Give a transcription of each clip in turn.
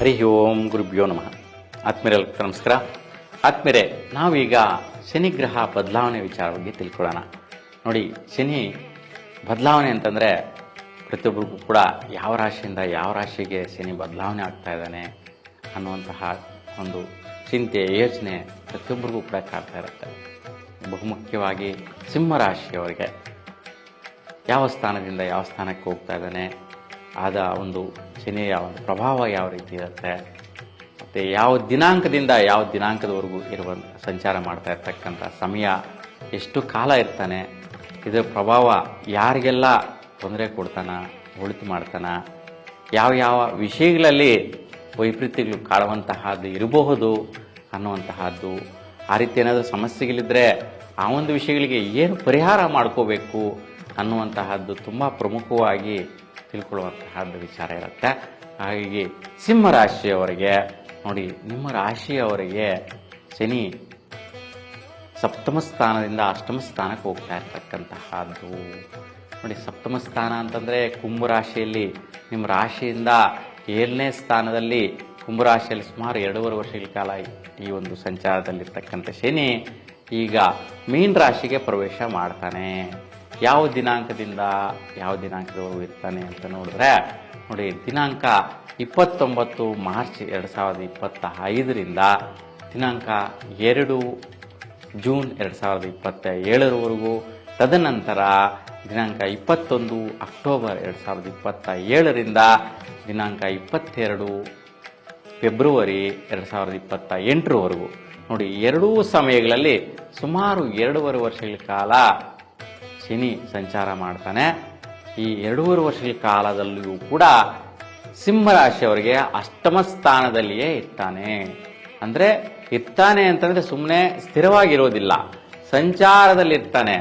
ಹರಿ ಓಂ ಗುರುಭ್ಯೋ ನಮಃ. ಆತ್ಮೀಯರ ನಮಸ್ಕಾರ. ಆತ್ಮೀಯರೇ ನಾವೀಗ ಶನಿಗ್ರಹ ಬದಲಾವಣೆ ವಿಚಾರ ಬಗ್ಗೆ ತಿಳ್ಕೊಳ್ಳೋಣ. ನೋಡಿ, ಶನಿ ಬದಲಾವಣೆ ಅಂತಂದರೆ ಪ್ರತಿಯೊಬ್ಬರಿಗೂ ಕೂಡ ಯಾವ ರಾಶಿಯಿಂದ ಯಾವ ರಾಶಿಗೆ ಶನಿ ಬದಲಾವಣೆ ಆಗ್ತಾ ಇದ್ದಾನೆ ಅನ್ನುವಂತಹ ಒಂದು ಚಿಂತೆ, ಯೋಚನೆ ಪ್ರತಿಯೊಬ್ಬರಿಗೂ ಕೂಡ ಕಾಡ್ತಾ ಇರುತ್ತೆ. ಬಹುಮುಖ್ಯವಾಗಿ ಸಿಂಹ ರಾಶಿಯವರಿಗೆ ಯಾವ ಸ್ಥಾನದಿಂದ ಯಾವ ಸ್ಥಾನಕ್ಕೆ ಹೋಗ್ತಾ ಇದ್ದಾನೆ ಆದ ಒಂದು ಶನಿಯ ಒಂದು ಪ್ರಭಾವ ಯಾವ ರೀತಿ ಇರುತ್ತೆ, ಮತ್ತು ಯಾವ ದಿನಾಂಕದಿಂದ ಯಾವ ದಿನಾಂಕದವರೆಗೂ ಇರುವ ಸಂಚಾರ ಮಾಡ್ತಾ ಇರ್ತಕ್ಕಂಥ ಸಮಯ ಎಷ್ಟು ಕಾಲ ಇರ್ತಾನೆ ಇದರ ಪ್ರಭಾವ ಯಾರಿಗೆಲ್ಲ ತೊಂದರೆ ಕೊಡ್ತಾನ ಉಳಿತು ಮಾಡ್ತಾನ, ಯಾವ ಯಾವ ವಿಷಯಗಳಲ್ಲಿ ವೈಪರೀತ್ಯಗಳು ಕಾಡುವಂತಹದ್ದು ಇರಬಹುದು ಅನ್ನುವಂತಹದ್ದು, ಆ ರೀತಿ ಏನಾದರೂ ಸಮಸ್ಯೆಗಳಿದ್ದರೆ ಆ ಒಂದು ವಿಷಯಗಳಿಗೆ ಏನು ಪರಿಹಾರ ಮಾಡ್ಕೋಬೇಕು ಅನ್ನುವಂತಹದ್ದು ತುಂಬ ಪ್ರಮುಖವಾಗಿ ತಿಳ್ಕೊಳ್ಳುವಂತಹದ್ದು ವಿಚಾರ ಇರುತ್ತೆ. ಹಾಗಾಗಿ ಸಿಂಹ ರಾಶಿಯವರಿಗೆ ನೋಡಿ, ನಿಮ್ಮ ರಾಶಿಯವರಿಗೆ ಶನಿ ಸಪ್ತಮ ಸ್ಥಾನದಿಂದ ಅಷ್ಟಮ ಸ್ಥಾನಕ್ಕೆ ಹೋಗ್ತಾ ಇರ್ತಕ್ಕಂತಹದ್ದು ನೋಡಿ, ಸಪ್ತಮ ಸ್ಥಾನ ಅಂತಂದರೆ ಕುಂಭರಾಶಿಯಲ್ಲಿ ನಿಮ್ಮ ರಾಶಿಯಿಂದ ಏಳನೇ ಸ್ಥಾನದಲ್ಲಿ ಕುಂಭರಾಶಿಯಲ್ಲಿ ಸುಮಾರು ಎರಡೂವರೆ ವರ್ಷಗಳ ಕಾಲ ಈ ಒಂದು ಸಂಚಾರದಲ್ಲಿರ್ತಕ್ಕಂಥ ಶನಿ ಈಗ ಮೀನ್ ರಾಶಿಗೆ ಪ್ರವೇಶ ಮಾಡ್ತಾನೆ. ಯಾವ ದಿನಾಂಕದಿಂದ ಯಾವ ದಿನಾಂಕದವರೆಗೂ ಇರ್ತಾನೆ ಅಂತ ನೋಡಿದ್ರೆ, ನೋಡಿ, ದಿನಾಂಕ ಇಪ್ಪತ್ತೊಂಬತ್ತು ಮಾರ್ಚ್ ಎರಡು ಸಾವಿರದ ಇಪ್ಪತ್ತ ಐದರಿಂದ ದಿನಾಂಕ ಎರಡು ಜೂನ್ ಎರಡು ಸಾವಿರದ ಇಪ್ಪತ್ತ ಏಳರವರೆಗೂ ತದನಂತರ ದಿನಾಂಕ ಇಪ್ಪತ್ತೊಂದು ಅಕ್ಟೋಬರ್ ಎರಡು ಸಾವಿರದ ಇಪ್ಪತ್ತ ಏಳರಿಂದ ದಿನಾಂಕ ಇಪ್ಪತ್ತೆರಡು ಫೆಬ್ರವರಿ ಎರಡು ಸಾವಿರದ ಇಪ್ಪತ್ತ ಎಂಟರವರೆಗೂ ನೋಡಿ, ಎರಡೂ ಸಮಯಗಳಲ್ಲಿ ಸುಮಾರು ಎರಡೂವರೆ ವರ್ಷಗಳ ಕಾಲ ಶನಿ ಸಂಚಾರ ಮಾಡ್ತಾನೆ. ಈ ಎರಡೂವರೆ ವರ್ಷಗಳ ಕಾಲದಲ್ಲಿಯೂ ಕೂಡ ಸಿಂಹರಾಶಿಯವರಿಗೆ ಅಷ್ಟಮ ಸ್ಥಾನದಲ್ಲಿಯೇ ಇರ್ತಾನೆ. ಅಂದರೆ ಇರ್ತಾನೆ ಅಂತಂದರೆ ಸುಮ್ಮನೆ ಸ್ಥಿರವಾಗಿರೋದಿಲ್ಲ. ಸಂಚಾರದಲ್ಲಿರ್ತಾನೆ.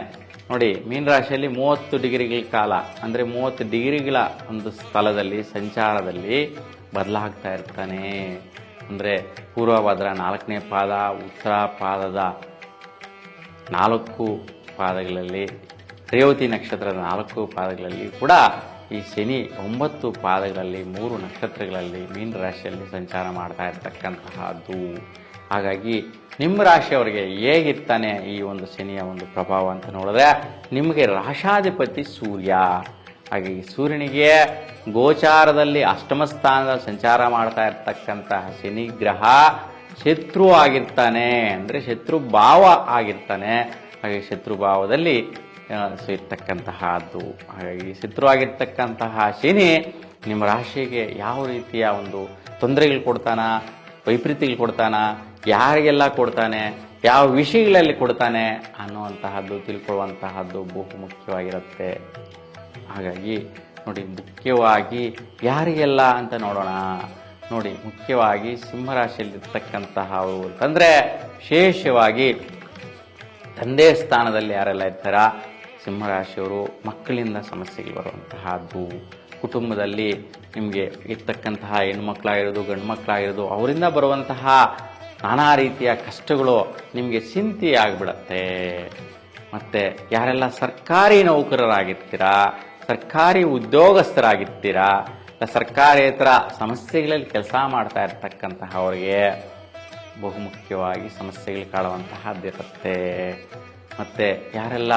ನೋಡಿ, ಮೀನ್ ರಾಶಿಯಲ್ಲಿ ಮೂವತ್ತು ಡಿಗ್ರಿಗಳ ಕಾಲ, ಅಂದರೆ ಮೂವತ್ತು ಡಿಗ್ರಿಗಳ ಒಂದು ಸ್ಥಳದಲ್ಲಿ, ಸಂಚಾರದಲ್ಲಿ ಬದಲಾಗ್ತಾ ಇರ್ತಾನೆ. ಅಂದರೆ ಪೂರ್ವಭದ್ರ ನಾಲ್ಕನೇ ಪಾದ, ಉತ್ತರ ಪಾದದ ನಾಲ್ಕು ಪಾದಗಳಲ್ಲಿ ರೇವತಿ ನಕ್ಷತ್ರದ ನಾಲ್ಕು ಪಾದಗಳಲ್ಲಿ ಕೂಡ ಈ ಶನಿ ಒಂಬತ್ತು ಪಾದಗಳಲ್ಲಿ, ಮೂರು ನಕ್ಷತ್ರಗಳಲ್ಲಿ ಮೀನ ರಾಶಿಯಲ್ಲಿ ಸಂಚಾರ ಮಾಡ್ತಾ ಇರ್ತಕ್ಕಂತಹದ್ದು ಹಾಗಾಗಿ ನಿಮ್ಮ ರಾಶಿಯವರಿಗೆ ಹೇಗಿರ್ತಾನೆ ಈ ಒಂದು ಶನಿಯ ಒಂದು ಪ್ರಭಾವ ಅಂತ ನೋಡಿದ್ರೆ, ನಿಮಗೆ ರಾಶಾಧಿಪತಿ ಸೂರ್ಯ. ಹಾಗಾಗಿ ಸೂರ್ಯನಿಗೆ ಗೋಚಾರದಲ್ಲಿ ಅಷ್ಟಮ ಸ್ಥಾನದಲ್ಲಿ ಸಂಚಾರ ಮಾಡ್ತಾ ಇರತಕ್ಕಂತಹ ಶನಿ ಗ್ರಹ ಶತ್ರು ಆಗಿರ್ತಾನೆ. ಅಂದರೆ ಶತ್ರು ಭಾವ ಆಗಿರ್ತಾನೆ. ಹಾಗೆ ಶತ್ರು ಭಾವದಲ್ಲಿ ಸೊ ಇರ್ತಕ್ಕಂತಹದ್ದು. ಹಾಗಾಗಿ ಸಿದ್ಧವಾಗಿರ್ತಕ್ಕಂತಹ ಶನಿ ನಿಮ್ಮ ರಾಶಿಗೆ ಯಾವ ರೀತಿಯ ಒಂದು ತೊಂದರೆಗಳು ಕೊಡ್ತಾನ? ವೈಪರೀತ್ಯಗಳು ಕೊಡ್ತಾನ? ಯಾರಿಗೆಲ್ಲ ಕೊಡ್ತಾನೆ? ಯಾವ ವಿಷಯಗಳಲ್ಲಿ ಕೊಡ್ತಾನೆ? ಅನ್ನುವಂತಹದ್ದು, ತಿಳ್ಕೊಳ್ಳುವಂತಹದ್ದು ಬಹು ಮುಖ್ಯವಾಗಿರುತ್ತೆ. ಹಾಗಾಗಿ ನೋಡಿ, ಮುಖ್ಯವಾಗಿ ಯಾರಿಗೆಲ್ಲ ಅಂತ ನೋಡೋಣ. ನೋಡಿ, ಮುಖ್ಯವಾಗಿ ಸಿಂಹರಾಶಿಯಲ್ಲಿರ್ತಕ್ಕಂತಹ ಅಂತಂದರೆ ವಿಶೇಷವಾಗಿ ತಂದೆ ಸ್ಥಾನದಲ್ಲಿ ಯಾರೆಲ್ಲ ಇರ್ತಾರ? ಸಿಂಹರಾಶಿಯವರು ಮಕ್ಕಳಿಂದ ಸಮಸ್ಯೆಗೆ ಬರುವಂತಹದ್ದು. ಕುಟುಂಬದಲ್ಲಿ ನಿಮಗೆ ಇರ್ತಕ್ಕಂತಹ ಹೆಣ್ಮಕ್ಳಾಗಿರೋದು ಗಂಡು ಮಕ್ಕಳಾಗಿರೋದು ಅವರಿಂದ ಬರುವಂತಹ ನಾನಾ ರೀತಿಯ ಕಷ್ಟಗಳು ನಿಮಗೆ ಚಿಂತೆ ಆಗಿಬಿಡತ್ತೆ. ಮತ್ತು ಯಾರೆಲ್ಲ ಸರ್ಕಾರಿ ನೌಕರರಾಗಿರ್ತೀರಾ, ಸರ್ಕಾರಿ ಉದ್ಯೋಗಸ್ಥರಾಗಿರ್ತೀರಾ ಸರ್ಕಾರೇತರ ಸಮಸ್ಯೆಗಳಲ್ಲಿ ಕೆಲಸ ಮಾಡ್ತಾ ಇರ್ತಕ್ಕಂತಹ ಅವರಿಗೆ ಬಹುಮುಖ್ಯವಾಗಿ ಸಮಸ್ಯೆಗಳು ಕಾಡುವಂತಹದ್ದಿರುತ್ತೆ ಮತ್ತು ಯಾರೆಲ್ಲ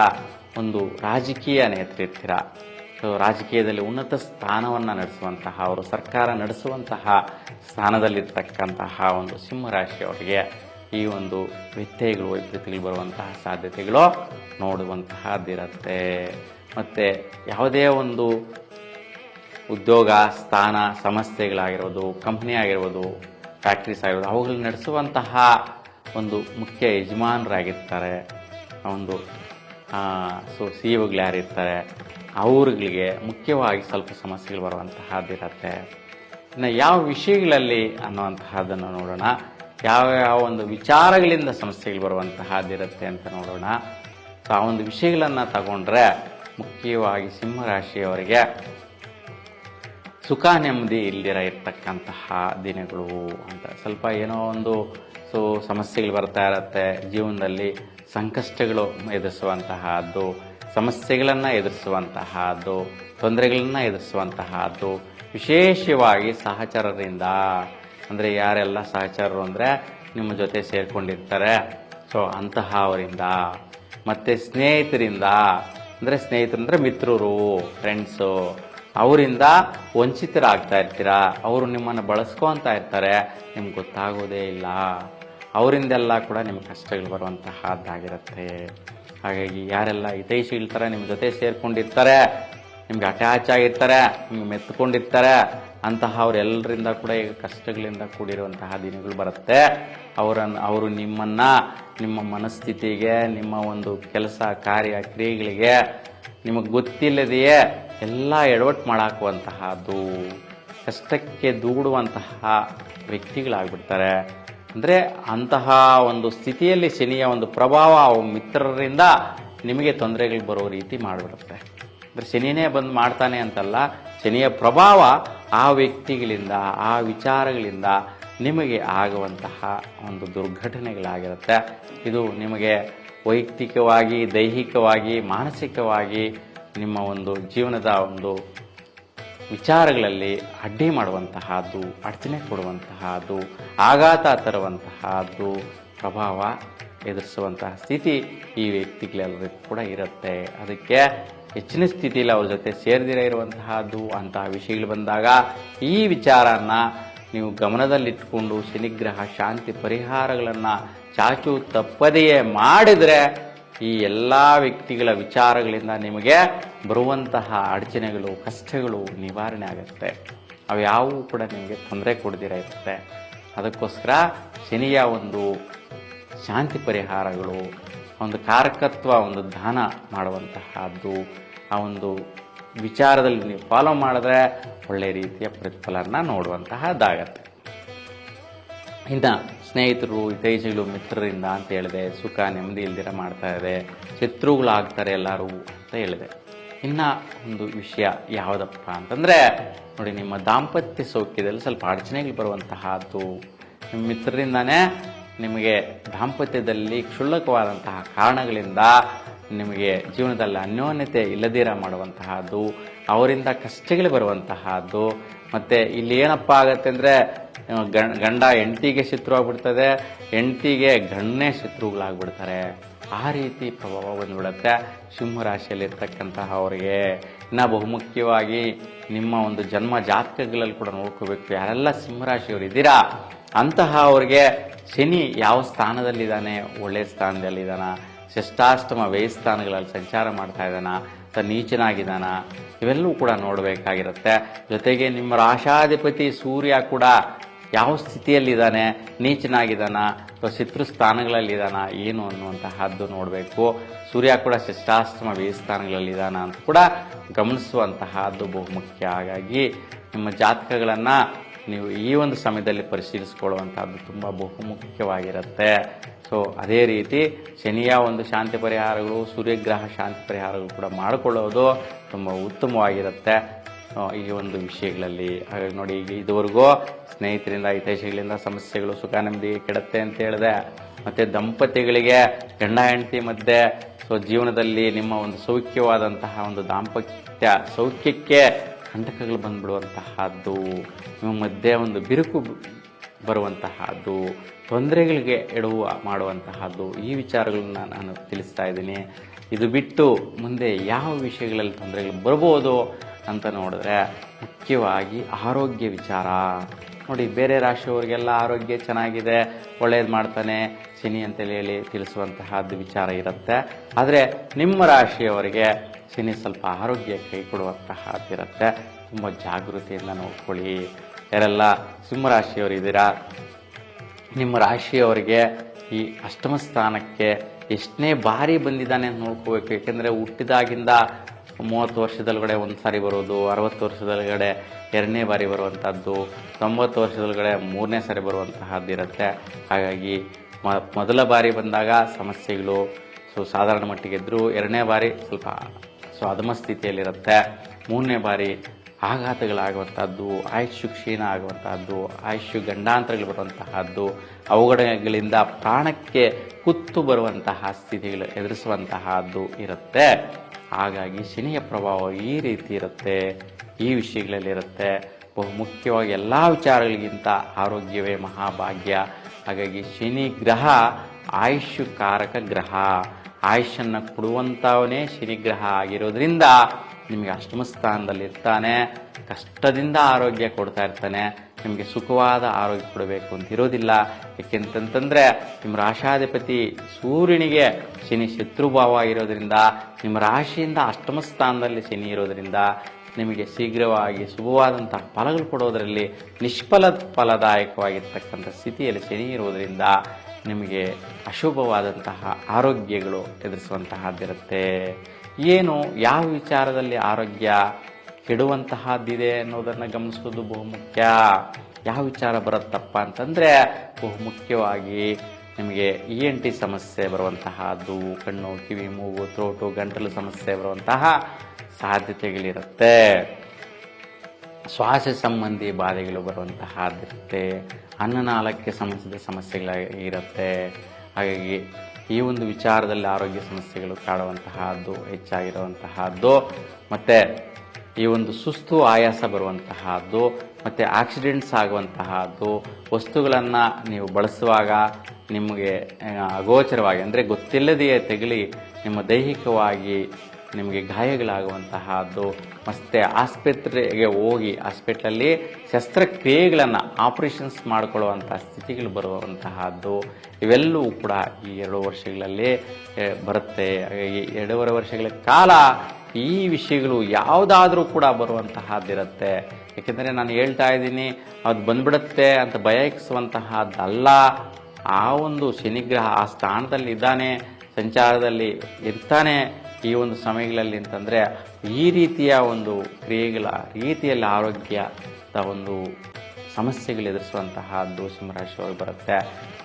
ಒಂದು ರಾಜಕೀಯ ನೇತೃತ್ವ ರಾಜಕೀಯದಲ್ಲಿ ಉನ್ನತ ಸ್ಥಾನವನ್ನು ನಡೆಸುವಂತಹ ಅವರು, ಸರ್ಕಾರ ನಡೆಸುವಂತಹ ಸ್ಥಾನದಲ್ಲಿರ್ತಕ್ಕಂತಹ ಒಂದು ಸಿಂಹರಾಶಿಯವರಿಗೆ ಈ ಒಂದು ವ್ಯತ್ಯಯಗಳು ವೈಪರೀತ್ಯಗಳು ಬರುವಂತಹ ಸಾಧ್ಯತೆಗಳು ನೋಡುವಂತಹದ್ದಿರುತ್ತೆ. ಮತ್ತು ಯಾವುದೇ ಒಂದು ಉದ್ಯೋಗ, ಸ್ಥಾನ, ಸಮಸ್ಯೆಗಳಾಗಿರ್ಬೋದು ಕಂಪ್ನಿ ಆಗಿರ್ಬೋದು ಫ್ಯಾಕ್ಟ್ರೀಸ್ ಆಗಿರ್ಬೋದು ಅವುಗಳನ್ನ ನಡೆಸುವಂತಹ ಒಂದು ಮುಖ್ಯ ಯಜಮಾನರಾಗಿರ್ತಾರೆ. ಒಂದು ಸೊ ಸಿ ಇವುಗಳು ಯಾರಿರ್ತಾರೆ ಅವ್ರುಗಳಿಗೆ ಮುಖ್ಯವಾಗಿ ಸ್ವಲ್ಪ ಸಮಸ್ಯೆಗಳು ಬರುವಂತಹದ್ದಿರತ್ತೆ ಇನ್ನು ಯಾವ ವಿಷಯಗಳಲ್ಲಿ ಅನ್ನುವಂತಹದ್ದನ್ನು ನೋಡೋಣ. ಯಾವ ಯಾವ ಒಂದು ವಿಚಾರಗಳಿಂದ ಸಮಸ್ಯೆಗಳು ಬರುವಂತಹದ್ದಿರುತ್ತೆ ಅಂತ ನೋಡೋಣ. ಸೊ ಆ ಒಂದು ವಿಷಯಗಳನ್ನು ತಗೊಂಡ್ರೆ ಮುಖ್ಯವಾಗಿ ಸಿಂಹರಾಶಿಯವರಿಗೆ ಸುಖ ನೆಮ್ಮದಿ ಇಲ್ದಿರ ಇರ್ತಕ್ಕಂತಹ ದಿನಗಳು ಅಂತ. ಸ್ವಲ್ಪ ಏನೋ ಒಂದು ಸೊ ಸಮಸ್ಯೆಗಳು ಬರ್ತಾ ಇರತ್ತೆ ಜೀವನದಲ್ಲಿ. ಸಂಕಷ್ಟಗಳು ಎದುರಿಸುವಂತಹದ್ದು, ಸಮಸ್ಯೆಗಳನ್ನು ಎದುರಿಸುವಂತಹದ್ದು, ತೊಂದರೆಗಳನ್ನು ಎದುರಿಸುವಂತಹದ್ದು, ವಿಶೇಷವಾಗಿ ಸಹಚರರಿಂದ. ಅಂದರೆ ಯಾರೆಲ್ಲ ಸಹಚರರು ಅಂದರೆ ನಿಮ್ಮ ಜೊತೆ ಸೇರಿಕೊಂಡಿರ್ತಾರೆ. ಸೊ ಅಂತಹ ಅವರಿಂದ ಮತ್ತು ಸ್ನೇಹಿತರಿಂದ. ಅಂದರೆ ಸ್ನೇಹಿತರು ಅಂದರೆ ಮಿತ್ರರು ಫ್ರೆಂಡ್ಸು ಅವರಿಂದ ವಂಚಿತರಾಗ್ತಾ ಇರ್ತೀರಾ? ಅವರು ನಿಮ್ಮನ್ನು ಬಳಸ್ಕೊತಾ ಇರ್ತಾರೆ. ನಿಮ್ಗೆ ಗೊತ್ತಾಗೋದೇ ಇಲ್ಲ. ಅವರಿಂದೆಲ್ಲ ಕೂಡ ನಿಮ್ಗೆ ಕಷ್ಟಗಳು ಬರುವಂತಹದ್ದಾಗಿರುತ್ತೆ. ಹಾಗಾಗಿ ಯಾರೆಲ್ಲ ಹಿತೈಷಿಗಳ್ತಾರೆ ನಿಮ್ಮ ಜೊತೆ ಸೇರ್ಕೊಂಡಿರ್ತಾರೆ, ನಿಮ್ಗೆ ಅಟ್ಯಾಚ್ ಆಗಿರ್ತಾರೆ, ನಿಮ್ಗೆ ಮೆತ್ಕೊಂಡಿರ್ತಾರೆ ಅಂತಹ ಅವರೆಲ್ಲರಿಂದ ಕೂಡ ಈಗ ಕಷ್ಟಗಳಿಂದ ಕೂಡಿರುವಂತಹ ದಿನಗಳು ಬರುತ್ತೆ. ಅವರನ್ನು ಅವರು ನಿಮ್ಮನ್ನು, ನಿಮ್ಮ ಮನಸ್ಥಿತಿಗೆ, ನಿಮ್ಮ ಒಂದು ಕೆಲಸ, ಕಾರ್ಯ, ಕ್ರಿಯೆಗಳಿಗೆ ನಿಮಗೆ ಗೊತ್ತಿಲ್ಲದೆಯೇ ಎಲ್ಲ ಎಡವಟ್ಟು ಮಾಡಾಕುವಂತಹದ್ದು, ಕಷ್ಟಕ್ಕೆ ದೂಡುವಂತಹ ವ್ಯಕ್ತಿಗಳಾಗ್ಬಿಡ್ತಾರೆ. ಅಂದರೆ ಅಂತಹ ಒಂದು ಸ್ಥಿತಿಯಲ್ಲಿ ಶನಿಯ ಒಂದು ಪ್ರಭಾವ ಮಿತ್ರರಿಂದ ನಿಮಗೆ ತೊಂದರೆಗಳು ಬರೋ ರೀತಿ ಮಾಡಿಬಿಡುತ್ತೆ. ಅಂದರೆ ಶನಿನೇ ಬಂದು ಮಾಡ್ತಾನೆ ಅಂತಲ್ಲ, ಶನಿಯ ಪ್ರಭಾವ ಆ ವ್ಯಕ್ತಿಗಳಿಂದ, ಆ ವಿಚಾರಗಳಿಂದ ನಿಮಗೆ ಆಗುವಂತಹ ಒಂದು ದುರ್ಘಟನೆಗಳಾಗಿರುತ್ತೆ. ಇದು ನಿಮಗೆ ವೈಯಕ್ತಿಕವಾಗಿ, ದೈಹಿಕವಾಗಿ, ಮಾನಸಿಕವಾಗಿ ನಿಮ್ಮ ಒಂದು ಜೀವನದ ಒಂದು ವಿಚಾರಗಳಲ್ಲಿ ಅಡ್ಡಿ ಮಾಡುವಂತಹದ್ದು, ಅಡಚಣೆ ಕೊಡುವಂತಹದ್ದು, ಆಘಾತ ತರುವಂತಹದ್ದು, ಪ್ರಭಾವ ಎದುರಿಸುವಂತಹ ಸ್ಥಿತಿ ಈ ವ್ಯಕ್ತಿಗಳೆಲ್ಲರಿಗೂ ಕೂಡ ಇರುತ್ತೆ. ಅದಕ್ಕೆ ಹೆಚ್ಚಿನ ಸ್ಥಿತಿಯಲ್ಲಿ ಅವ್ರ ಜೊತೆ ಸೇರಿದಿರ ಇರುವಂತಹದ್ದು, ಅಂತಹ ವಿಷಯಗಳು ಬಂದಾಗ ಈ ವಿಚಾರನ ನೀವು ಗಮನದಲ್ಲಿಟ್ಕೊಂಡು ಶನಿಗ್ರಹ, ಶಾಂತಿ ಪರಿಹಾರಗಳನ್ನು ಚಾಚು ತಪ್ಪದೆಯೇ ಮಾಡಿದರೆ ಈ ಎಲ್ಲ ವ್ಯಕ್ತಿಗಳ ವಿಚಾರಗಳಿಂದ ನಿಮಗೆ ಬರುವಂತಹ ಅಡಚಣೆಗಳು, ಕಷ್ಟಗಳು ನಿವಾರಣೆ ಆಗುತ್ತೆ. ಅವು ಯಾವುವು ಕೂಡ ನಿಮಗೆ ತೊಂದರೆ ಕೊಡದಿರ ಇರುತ್ತೆ. ಅದಕ್ಕೋಸ್ಕರ ಶನಿಯ ಒಂದು ಶಾಂತಿ ಪರಿಹಾರಗಳು, ಒಂದು ಕಾರಕತ್ವ, ಒಂದು ದಾನ ಮಾಡುವಂತಹದ್ದು, ಆ ಒಂದು ವಿಚಾರದಲ್ಲಿ ನೀವು ಫಾಲೋ ಮಾಡಿದ್ರೆ ಒಳ್ಳೆ ರೀತಿಯ ಪ್ರತಿಫಲನ ನೋಡುವಂತಹದ್ದಾಗತ್ತೆ. ಇನ್ನು ಸ್ನೇಹಿತರು, ಹಿತೈಷಿಗಳು, ಮಿತ್ರರಿಂದ ಅಂತ ಹೇಳಿದೆ, ಸುಖ, ನೆಮ್ಮದಿ ಇಲ್ದಿರ ಮಾಡ್ತಾ ಇದೆ, ಶತ್ರುಗಳಾಗ್ತಾರೆ ಎಲ್ಲರೂ ಅಂತ ಹೇಳಿದೆ. ಇನ್ನು ಒಂದು ವಿಷಯ ಯಾವುದಪ್ಪ ಅಂತಂದರೆ, ನೋಡಿ ನಿಮ್ಮ ದಾಂಪತ್ಯ ಸೌಖ್ಯದಲ್ಲಿ ಸ್ವಲ್ಪ ಅಡಚಣೆಗಳು ಬರುವಂತಹದ್ದು. ನಿಮ್ಮ ಮಿತ್ರರಿಂದನೇ ನಿಮಗೆ ದಾಂಪತ್ಯದಲ್ಲಿ ಕ್ಷುಲ್ಲಕವಾದಂತಹ ಕಾರಣಗಳಿಂದ ನಿಮಗೆ ಜೀವನದಲ್ಲಿ ಅನ್ಯೋನ್ಯತೆ ಇಲ್ಲದಿರ ಮಾಡುವಂತಹದ್ದು. ಅವರಿಂದ ಕಷ್ಟಗಳು ಬರುವಂತಹದ್ದು. ಮತ್ತು ಇಲ್ಲಿ ಏನಪ್ಪ ಆಗತ್ತೆ ಅಂದ್ರೆ ಗಂಡ ಹೆಂಡತಿಗೆ ಶತ್ರು ಆಗ್ಬಿಡ್ತದೆ ಹೆಂಡತಿಗೆ ಗಣ್ಣೆ ಶತ್ರುಗಳಾಗ್ಬಿಡ್ತಾರೆ. ಆ ರೀತಿ ಪ್ರಭಾವ ಬಂದ್ಬಿಡುತ್ತೆ ಸಿಂಹರಾಶಿಯಲ್ಲಿರ್ತಕ್ಕಂತಹ ಅವರಿಗೆ ಇನ್ನ ಬಹುಮುಖ್ಯವಾಗಿ ನಿಮ್ಮ ಒಂದು ಜನ್ಮ ಜಾತಕಗಳಲ್ಲಿ ಕೂಡ ನೋಡ್ಕೋಬೇಕು. ಯಾರೆಲ್ಲ ಸಿಂಹರಾಶಿಯವರು ಇದ್ದೀರಾ ಅಂತಹ ಅವ್ರಿಗೆ ಶನಿ ಯಾವ ಸ್ಥಾನದಲ್ಲಿದ್ದಾನೆ ಒಳ್ಳೆಯ ಸ್ಥಾನದಲ್ಲಿದ್ದಾನ ಷಷ್ಟಾಷ್ಟಮ ವ್ಯಯ ಸ್ಥಾನಗಳಲ್ಲಿ ಸಂಚಾರ ಮಾಡ್ತಾ ಇದ್ದಾನ ಅಥವಾ ನೀಚನಾಗಿದ್ದಾನ, ಇವೆಲ್ಲವೂ ಕೂಡ ನೋಡಬೇಕಾಗಿರುತ್ತೆ. ಜೊತೆಗೆ ನಿಮ್ಮ ರಾಶಾಧಿಪತಿ ಸೂರ್ಯ ಕೂಡ ಯಾವ ಸ್ಥಿತಿಯಲ್ಲಿದ್ದಾನೆ? ನೀಚನಾಗಿದ್ದಾನ, ಅಥವಾ ಶತ್ರು ಸ್ಥಾನಗಳಲ್ಲಿದ್ದಾನ, ಏನು ಅನ್ನುವಂತಹದ್ದು ನೋಡಬೇಕು. ಸೂರ್ಯ ಕೂಡ ಶಿಷ್ಟಾಶ್ರಮ ವ್ಯಯ ಸ್ಥಾನಗಳಲ್ಲಿದ್ದಾನ ಅಂತ ಕೂಡ ಗಮನಿಸುವಂತಹದ್ದು ಬಹುಮುಖ್ಯ ಹಾಗಾಗಿ ನಿಮ್ಮ ಜಾತಕಗಳನ್ನು ನೀವು ಈ ಒಂದು ಸಮಯದಲ್ಲಿ ಪರಿಶೀಲಿಸಿಕೊಳ್ಳುವಂಥದ್ದು ತುಂಬ ಬಹುಮುಖ್ಯವಾಗಿರುತ್ತೆ. ಸೊ ಅದೇ ರೀತಿ ಶನಿಯ ಒಂದು ಶಾಂತಿ ಪರಿಹಾರಗಳು, ಸೂರ್ಯಗ್ರಹ ಶಾಂತಿ ಪರಿಹಾರಗಳು ಕೂಡ ಮಾಡಿಕೊಳ್ಳೋದು ತುಂಬ ಉತ್ತಮವಾಗಿರುತ್ತೆ. ಈ ಒಂದು ವಿಷಯಗಳಲ್ಲಿ ಹಾಗಾಗಿ ನೋಡಿ ಈಗ ಇದುವರೆಗೂ ಸ್ನೇಹಿತರಿಂದ, ಹಿತೈಷಿಗಳಿಂದ ಸಮಸ್ಯೆಗಳು ಸುಖ ನೆಮ್ಮದಿ ಕೆಡುತ್ತೆ ಅಂತ ಹೇಳಿದೆ. ಮತ್ತು ದಂಪತಿಗಳಿಗೆ ಗಂಡ ಹೆಂಡತಿ ಮಧ್ಯೆ ಸೊ ಜೀವನದಲ್ಲಿ ನಿಮ್ಮ ಒಂದು ಸೌಖ್ಯವಾದಂತಹ ಒಂದು ದಾಂಪತ್ಯ, ಸೌಖ್ಯಕ್ಕೆ ಕಂಟಕಗಳು ಬಂದ್ಬಿಡುವಂತಹದ್ದು, ನಿಮ್ಮ ಮಧ್ಯೆ ಒಂದು ಬಿರುಕು ಬರುವಂತಹದ್ದು, ತೊಂದರೆಗಳಿಗೆ ಎಡುವ ಮಾಡುವಂತಹದ್ದು, ಈ ವಿಚಾರಗಳನ್ನ ನಾನು ತಿಳಿಸ್ತಾ ಇದ್ದೀನಿ. ಇದು ಬಿಟ್ಟು ಮುಂದೆ ಯಾವ ವಿಷಯಗಳಲ್ಲಿ ತೊಂದರೆಗಳು ಬರ್ಬೋದು ಅಂತ ನೋಡಿದ್ರೆ ಮುಖ್ಯವಾಗಿ ಆರೋಗ್ಯ ವಿಚಾರ. ನೋಡಿ, ಬೇರೆ ರಾಶಿಯವರಿಗೆಲ್ಲ ಆರೋಗ್ಯ ಚೆನ್ನಾಗಿದೆ, ಒಳ್ಳೇದು ಮಾಡ್ತಾನೆ ಶನಿ ಅಂತೇಳಿ ಹೇಳಿ ತಿಳಿಸುವಂತಹದ್ದು ವಿಚಾರ ಇರುತ್ತೆ. ಆದರೆ ನಿಮ್ಮ ರಾಶಿಯವರಿಗೆ ಶನಿ ಸ್ವಲ್ಪ ಆರೋಗ್ಯ ಕೈ ಕೊಡುವಂತಹದ್ದಿರುತ್ತೆ ತುಂಬ ಜಾಗೃತಿಯಿಂದ ನೋಡ್ಕೊಳ್ಳಿ. ಯಾರೆಲ್ಲ ಸಿಂಹರಾಶಿಯವರಿದ್ದೀರಾ ನಿಮ್ಮ ರಾಶಿಯವರಿಗೆ ಈ ಅಷ್ಟಮ ಸ್ಥಾನಕ್ಕೆ ಎಷ್ಟನೇ ಬಾರಿ ಬಂದಿದ್ದಾನೆ ಅಂತ ನೋಡ್ಕೋಬೇಕು. ಏಕೆಂದರೆ ಹುಟ್ಟಿದಾಗಿಂದ ಮೂವತ್ತು ವರ್ಷದೊಳಗಡೆ ಒಂದು ಸಾರಿ ಬರೋದು, ಅರವತ್ತು ವರ್ಷದೊಳಗಡೆ ಎರಡನೇ ಬಾರಿ ಬರುವಂಥದ್ದು ತೊಂಬತ್ತು ವರ್ಷದೊಳಗಡೆ ಮೂರನೇ ಸಾರಿ ಬರುವಂತಹದ್ದು ಇರುತ್ತೆ. ಹಾಗಾಗಿ ಮೊದಲ ಬಾರಿ ಬಂದಾಗ ಸಮಸ್ಯೆಗಳು ಸೊ ಸಾಧಾರಣ ಮಟ್ಟಿಗೆ ಇದ್ದರೂ ಎರಡನೇ ಬಾರಿ ಸ್ವಲ್ಪ ಸೊ ಅಧಮ ಸ್ಥಿತಿಯಲ್ಲಿರುತ್ತೆ. ಮೂರನೇ ಬಾರಿ ಆಘಾತಗಳಾಗುವಂಥದ್ದು ಆಯುಷ್ಯು ಕ್ಷೀಣ ಆಗುವಂತಹದ್ದು ಆಯುಷ್ಯು ಗಂಡಾಂತರಗಳು ಬರುವಂತಹದ್ದು ಅವುಗಳಿಂದ ಪ್ರಾಣಕ್ಕೆ ಕುತ್ತು ಬರುವಂತಹ ಸ್ಥಿತಿಗಳು ಎದುರಿಸುವಂತಹದ್ದು ಇರುತ್ತೆ. ಹಾಗಾಗಿ ಶನಿಯ ಪ್ರಭಾವ ಈ ರೀತಿ ಇರುತ್ತೆ, ಈ ವಿಷಯಗಳಲ್ಲಿ ಇರುತ್ತೆ. ಬಹು ಮುಖ್ಯವಾಗಿ ಎಲ್ಲ ವಿಚಾರಗಳಿಗಿಂತ ಆರೋಗ್ಯವೇ ಮಹಾಭಾಗ್ಯ. ಹಾಗಾಗಿ ಶನಿ ಗ್ರಹ ಆಯುಷ್ಯಕಾರಕ ಗ್ರಹ. ಆಯುಷನ್ನು ಕೊಡುವಂಥವನೇ ಶನಿಗ್ರಹ ಆಗಿರೋದ್ರಿಂದ ನಿಮಗೆ ಅಷ್ಟಮ ಸ್ಥಾನದಲ್ಲಿ ಇರ್ತಾನೆ, ಕಷ್ಟದಿಂದ ಆರೋಗ್ಯ ಕೊಡ್ತಾ ಇರ್ತಾನೆ, ನಿಮಗೆ ಸುಖವಾದ ಆರೋಗ್ಯ ಕೊಡಬೇಕು ಅಂತ ಇರೋದಿಲ್ಲ. ಏಕೆಂತಂತಂದರೆ ನಿಮ್ಮ ರಾಶಾಧಿಪತಿ ಸೂರ್ಯನಿಗೆ ಶನಿ ಶತ್ರುಭಾವ ಇರೋದ್ರಿಂದ, ನಿಮ್ಮ ರಾಶಿಯಿಂದ ಅಷ್ಟಮ ಸ್ಥಾನದಲ್ಲಿ ಶನಿ ಇರೋದರಿಂದ, ನಿಮಗೆ ಶೀಘ್ರವಾಗಿ ಶುಭವಾದಂಥ ಫಲಗಳು ಕೊಡೋದರಲ್ಲಿ ನಿಷ್ಫಲ ಫಲದಾಯಕವಾಗಿರ್ತಕ್ಕಂಥ ಸ್ಥಿತಿಯಲ್ಲಿ ಶನಿ ಇರುವುದರಿಂದ ನಿಮಗೆ ಅಶುಭವಾದಂತಹ ಆರೋಗ್ಯಗಳು ಎದುರಿಸುವಂತಹದ್ದಿರುತ್ತೆ. ಏನು, ಯಾವ ವಿಚಾರದಲ್ಲಿ ಆರೋಗ್ಯ ಕೆಡುವಂತಹದ್ದಿದೆ ಅನ್ನೋದನ್ನು ಗಮನಿಸೋದು ಬಹುಮುಖ್ಯ. ಯಾವ ವಿಚಾರ ಬರುತ್ತಪ್ಪ ಅಂತಂದರೆ ಬಹು ಮುಖ್ಯವಾಗಿ ನಿಮಗೆ ಇ ಎನ್ ಟಿ ಸಮಸ್ಯೆ ಬರುವಂತಹದ್ದು, ಕಣ್ಣು, ಕಿವಿ, ಮೂಗು ತ್ರೋಟು ಗಂಟಲು ಸಮಸ್ಯೆ ಬರುವಂತಹ ಸಾಧ್ಯತೆಗಳಿರುತ್ತೆ. ಶ್ವಾಸ ಸಂಬಂಧಿ ಬಾಧೆಗಳು ಬರುವಂತಹದ್ದಿರುತ್ತೆ. ಅನ್ನನಾಳಕ್ಕೆ ಸಂಬಂಧಿಸಿದ ಸಮಸ್ಯೆಗಳಿರುತ್ತೆ ಹಾಗಾಗಿ ಈ ಒಂದು ವಿಚಾರದಲ್ಲಿ ಆರೋಗ್ಯ ಸಮಸ್ಯೆಗಳು ಕಾಡುವಂತಹದ್ದು ಹೆಚ್ಚಾಗಿರುವಂತಹದ್ದು, ಮತ್ತು ಈ ಒಂದು ಸುಸ್ತು ಆಯಾಸ ಬರುವಂತಹದ್ದು, ಮತ್ತು ಆಕ್ಸಿಡೆಂಟ್ಸ್ ಆಗುವಂತಹದ್ದು, ವಸ್ತುಗಳನ್ನು ನೀವು ಬಳಸುವಾಗ ನಿಮಗೆ ಅಗೋಚರವಾಗಿ, ಅಂದರೆ ಗೊತ್ತಿಲ್ಲದೆಯೇ ತೆಗಲಿ ನಿಮ್ಮ ದೈಹಿಕವಾಗಿ ನಿಮಗೆ ಗಾಯಗಳಾಗುವಂತಹದ್ದು, ಮತ್ತು ಆಸ್ಪತ್ರೆಗೆ ಹೋಗಿ ಹಾಸ್ಪಿಟ್ಲಲ್ಲಿ ಶಸ್ತ್ರಕ್ರಿಯೆಗಳನ್ನು ಆಪರೇಷನ್ಸ್ ಮಾಡಿಕೊಳ್ಳುವಂಥ ಸ್ಥಿತಿಗಳು ಬರುವಂತಹದ್ದು, ಇವೆಲ್ಲವೂ ಕೂಡ ಈ ಎರಡು ವರ್ಷಗಳಲ್ಲಿ ಬರುತ್ತೆ. ಹಾಗಾಗಿ ಎರಡೂವರೆ ವರ್ಷಗಳ ಕಾಲ ಈ ವಿಷಯಗಳು ಯಾವುದಾದ್ರೂ ಕೂಡ ಬರುವಂತಹದ್ದಿರುತ್ತೆ. ಯಾಕೆಂದರೆ ನಾನು ಹೇಳ್ತಾ ಇದ್ದೀನಿ, ಅದು ಬಂದ್ಬಿಡುತ್ತೆ ಅಂತ ಭಯಿಸುವಂತಹದ್ದಲ್ಲ ಆ ಒಂದು ಶನಿಗ್ರಹ ಆ ಸ್ಥಾನದಲ್ಲಿ ಇದ್ದಾನೆ ಸಂಚಾರದಲ್ಲಿ ಇರ್ತಾನೆ. ಈ ಒಂದು ಸಮಯಗಳಲ್ಲಿ ಅಂತಂದರೆ ಈ ರೀತಿಯ ಒಂದು ಕ್ರಿಯೆಗಳ ರೀತಿಯಲ್ಲಿ ಆರೋಗ್ಯದ ಒಂದು ಸಮಸ್ಯೆಗಳು ಎದುರಿಸುವಂತಹದ್ದು ಸಿಂಹರಾಶಿಯವರು ಬರುತ್ತೆ.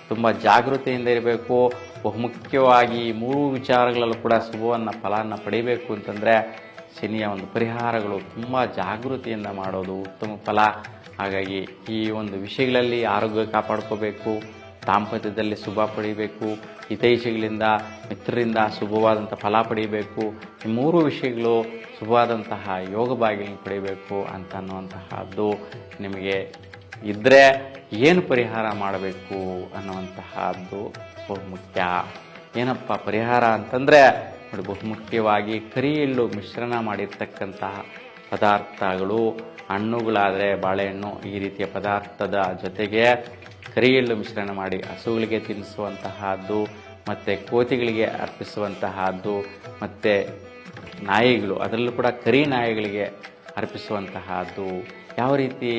ತುಂಬ ಜಾಗೃತಿಯಿಂದ ಇರಬೇಕು. ಬಹುಮುಖ್ಯವಾಗಿ ಮೂರು ವಿಚಾರಗಳಲ್ಲೂ ಕೂಡ ಶುಭವನ್ನು ಫಲವನ್ನು ಪಡಿಬೇಕು ಅಂತಂದರೆ ಶನಿಯ ಒಂದು ಪರಿಹಾರಗಳು ತುಂಬ ಜಾಗೃತಿಯಿಂದ ಮಾಡೋದು ಉತ್ತಮ ಫಲ. ಹಾಗಾಗಿ ಈ ಒಂದು ವಿಷಯಗಳಲ್ಲಿ ಆರೋಗ್ಯ ಕಾಪಾಡ್ಕೋಬೇಕು. ದಾಂಪತ್ಯದಲ್ಲಿ ಶುಭ ಪಡಿಬೇಕು, ಹಿತೈಷಿಗಳಿಂದ, ಮಿತ್ರರಿಂದ ಶುಭವಾದಂಥ ಫಲ ಪಡಿಬೇಕು, ಈ ಮೂರು ವಿಷಯಗಳು ಶುಭವಾದಂತಹ ಯೋಗ ಬಾಗಿಲನ್ನು ಪಡಿಬೇಕು ಅಂತ ಅನ್ನುವಂತಹದ್ದು ನಿಮಗೆ ಇದ್ದರೆ ಏನು ಪರಿಹಾರ ಮಾಡಬೇಕು ಅನ್ನುವಂತಹದ್ದು ಬಹುಮುಖ್ಯ. ಏನಪ್ಪ ಪರಿಹಾರ ಅಂತಂದರೆ ನೋಡಿ, ಬಹುಮುಖ್ಯವಾಗಿ ಕರಿ ಎಳ್ಳು ಮಿಶ್ರಣ ಮಾಡಿರ್ತಕ್ಕಂತಹ ಪದಾರ್ಥಗಳು, ಹಣ್ಣುಗಳಾದರೆ ಬಾಳೆಹಣ್ಣು ಈ ರೀತಿಯ ಪದಾರ್ಥದ ಜೊತೆಗೆ ಕರಿ ಎಳ್ಳು ಮಿಶ್ರಣ ಮಾಡಿ ಹಸುಗಳಿಗೆ ತಿನ್ನಿಸುವಂತಹದ್ದು, ಮತ್ತು ಕೋತಿಗಳಿಗೆ ಅರ್ಪಿಸುವಂತಹದ್ದು, ಮತ್ತು ನಾಯಿಗಳು, ಅದರಲ್ಲೂ ಕೂಡ ಕರಿ ನಾಯಿಗಳಿಗೆ ಅರ್ಪಿಸುವಂತಹದ್ದು. ಯಾವ ರೀತಿ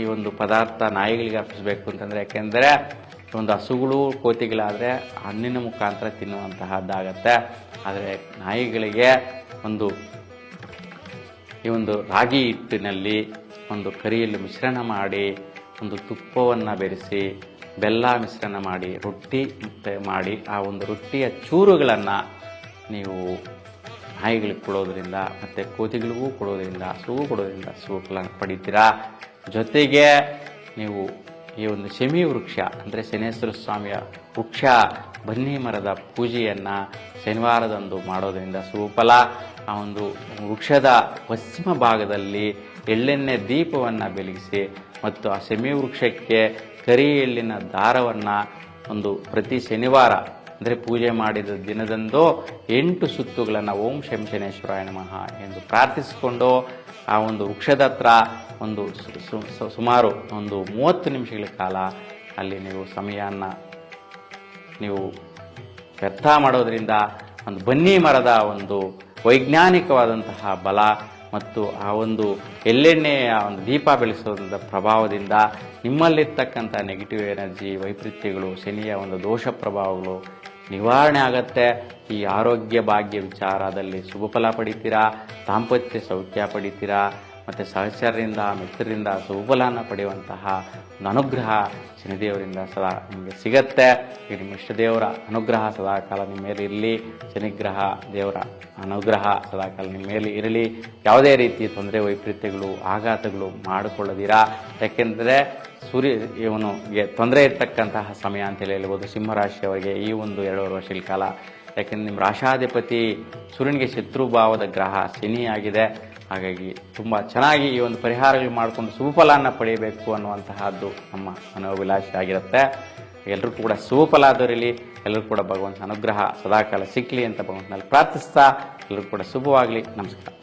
ಈ ಒಂದು ಪದಾರ್ಥ ನಾಯಿಗಳಿಗೆ ಅರ್ಪಿಸಬೇಕು ಅಂತಂದರೆ, ಯಾಕೆಂದರೆ ಒಂದು ಹಸುಗಳು ಕೋತಿಗಳಾದರೆ ಹಣ್ಣಿನ ಮುಖಾಂತರ ತಿನ್ನುವಂತಹದ್ದಾಗತ್ತೆ. ಆದರೆ ನಾಯಿಗಳಿಗೆ ಒಂದು ಈ ಒಂದು ರಾಗಿ ಹಿಟ್ಟಿನಲ್ಲಿ ಒಂದು ಕರಿಯಲ್ಲಿ ಮಿಶ್ರಣ ಮಾಡಿ ಒಂದು ತುಪ್ಪವನ್ನು ಬೆರೆಸಿ ಬೆಲ್ಲ ಮಿಶ್ರಣ ಮಾಡಿ, ರೊಟ್ಟಿ ಮತ್ತೆ ಮಾಡಿ, ಆ ಒಂದು ರೊಟ್ಟಿಯ ಚೂರುಗಳನ್ನು ನೀವು ನಾಯಿಗಳಿಗೆ ಕೊಡೋದ್ರಿಂದ ಮತ್ತು ಕೋತಿಗಳಿಗೂ ಕೊಡೋದ್ರಿಂದ ಹಸುಗೂ ಕೊಡೋದ್ರಿಂದ ಹಸುಗಳನ್ನು ಪಡಿತೀರಾ? ಜೊತೆಗೆ ನೀವು ಈ ಒಂದು ಶಮಿ ವೃಕ್ಷ, ಅಂದರೆ ಶನೇಶ್ವರ ಸ್ವಾಮಿಯ ವೃಕ್ಷ, ಬನ್ನಿ ಮರದ ಪೂಜೆಯನ್ನು ಶನಿವಾರದಂದು ಮಾಡೋದರಿಂದ ಸುಫಲ. ಆ ಒಂದು ವೃಕ್ಷದ ಪಶ್ಚಿಮ ಭಾಗದಲ್ಲಿ ಎಳ್ಳೆಣ್ಣೆ ದೀಪವನ್ನು ಬೆಳಗಿಸಿ ಮತ್ತು ಆ ಸೆಮಿ ವೃಕ್ಷಕ್ಕೆ ಕರಿ ಎಳ್ಳಿನ ದಾರವನ್ನು ಒಂದು ಪ್ರತಿ ಶನಿವಾರ, ಅಂದರೆ ಪೂಜೆ ಮಾಡಿದ ದಿನದಂದು ಎಂಟು ಸುತ್ತುಗಳನ್ನು ಓಂ ಶಂ ಶನೇಶ್ವರಾಯ ನಮಃ ಎಂದು ಪ್ರಾರ್ಥಿಸಿಕೊಂಡು ಆ ಒಂದು ವೃಕ್ಷದ ಹತ್ರ ಒಂದು ಸುಮಾರು ಒಂದು ಮೂವತ್ತು ನಿಮಿಷಗಳ ಕಾಲ ಅಲ್ಲಿ ನೀವು ಸಮಯವನ್ನು ನೀವು ವ್ಯರ್ಥ ಮಾಡೋದರಿಂದ ಒಂದು ಬನ್ನಿ ಮರದ ಒಂದು ವೈಜ್ಞಾನಿಕವಾದಂತಹ ಬಲ ಮತ್ತು ಆ ಒಂದು ಎಲ್ಲೆಣ್ಣೆಯ ಒಂದು ದೀಪ ಬೆಳೆಸೋದ್ರಿಂದ ಪ್ರಭಾವದಿಂದ ನಿಮ್ಮಲ್ಲಿರ್ತಕ್ಕಂಥ ನೆಗೆಟಿವ್ ಎನರ್ಜಿ ವೈಪರೀತ್ಯಗಳು, ಶನಿಯ ಒಂದು ದೋಷ ಪ್ರಭಾವಗಳು ನಿವಾರಣೆ ಆಗತ್ತೆ. ಈ ಆರೋಗ್ಯ ಭಾಗ್ಯ ವಿಚಾರದಲ್ಲಿ ಶುಭ ಫಲ ಪಡಿತೀರಾ? ದಾಂಪತ್ಯ ಸೌಖ್ಯ ಪಡಿತೀರಾ? ಮತ್ತು ಸಹಚರರಿಂದ, ಮಿತ್ರರಿಂದ ಶುಭಫಲನ ಪಡೆಯುವಂತಹ ಒಂದು ಅನುಗ್ರಹ ಶನಿದೇವರಿಂದ ಸದಾ ನಿಮಗೆ ಸಿಗತ್ತೆ. ಈ ನಿಮ್ಮ ಇಷ್ಟದೇವರ ಅನುಗ್ರಹ ಸದಾಕಾಲ ನಿಮ್ಮ ಮೇಲೆ ಇರಲಿ. ಶನಿಗ್ರಹ ದೇವರ ಅನುಗ್ರಹ ಸದಾಕಾಲ ನಿಮ್ಮ ಮೇಲೆ ಇರಲಿ. ಯಾವುದೇ ರೀತಿ ತೊಂದರೆ, ವೈಪರೀತ್ಯಗಳು, ಆಘಾತಗಳು ಮಾಡಿಕೊಳ್ಳದಿರಾ. ಯಾಕೆಂದರೆ ಸೂರ್ಯ ಇವನಿಗೆ ತೊಂದರೆ ಇರತಕ್ಕಂತಹ ಸಮಯ ಅಂತೇಳಿ ಹೇಳ್ಬೋದು. ಸಿಂಹರಾಶಿಯವರಿಗೆ ಈ ಒಂದು ಎರಡೂವರೆ ವರ್ಷಗಳ ಕಾಲ. ಯಾಕೆಂದರೆ ನಿಮ್ಮ ರಾಶಾಧಿಪತಿ ಸೂರ್ಯನಿಗೆ ಶತ್ರುಭಾವದ ಗ್ರಹ ಶನಿಯಾಗಿದೆ. ಹಾಗಾಗಿ ತುಂಬ ಚೆನ್ನಾಗಿ ಈ ಒಂದು ಪರಿಹಾರಗಳು ಮಾಡಿಕೊಂಡು ಸುಫಲಾನ ಪಡೆಯಬೇಕು ಅನ್ನುವಂತಹದ್ದು ನಮ್ಮ ಮನೋಭಿಲಾಷೆ ಆಗಿರುತ್ತೆ. ಎಲ್ಲರೂ ಕೂಡ ಶುಭಫಲ ದೊರೆಯಲಿ ಎಲ್ಲರೂ ಕೂಡ ಭಗವಂತನ ಅನುಗ್ರಹ ಸದಾಕಾಲ ಸಿಕ್ಕಲಿ ಅಂತ ಭಗವಂತನಲ್ಲಿ ಪ್ರಾರ್ಥಿಸ್ತಾ ಎಲ್ಲರೂ ಕೂಡ ಶುಭವಾಗಲಿ. ನಮಸ್ಕಾರ.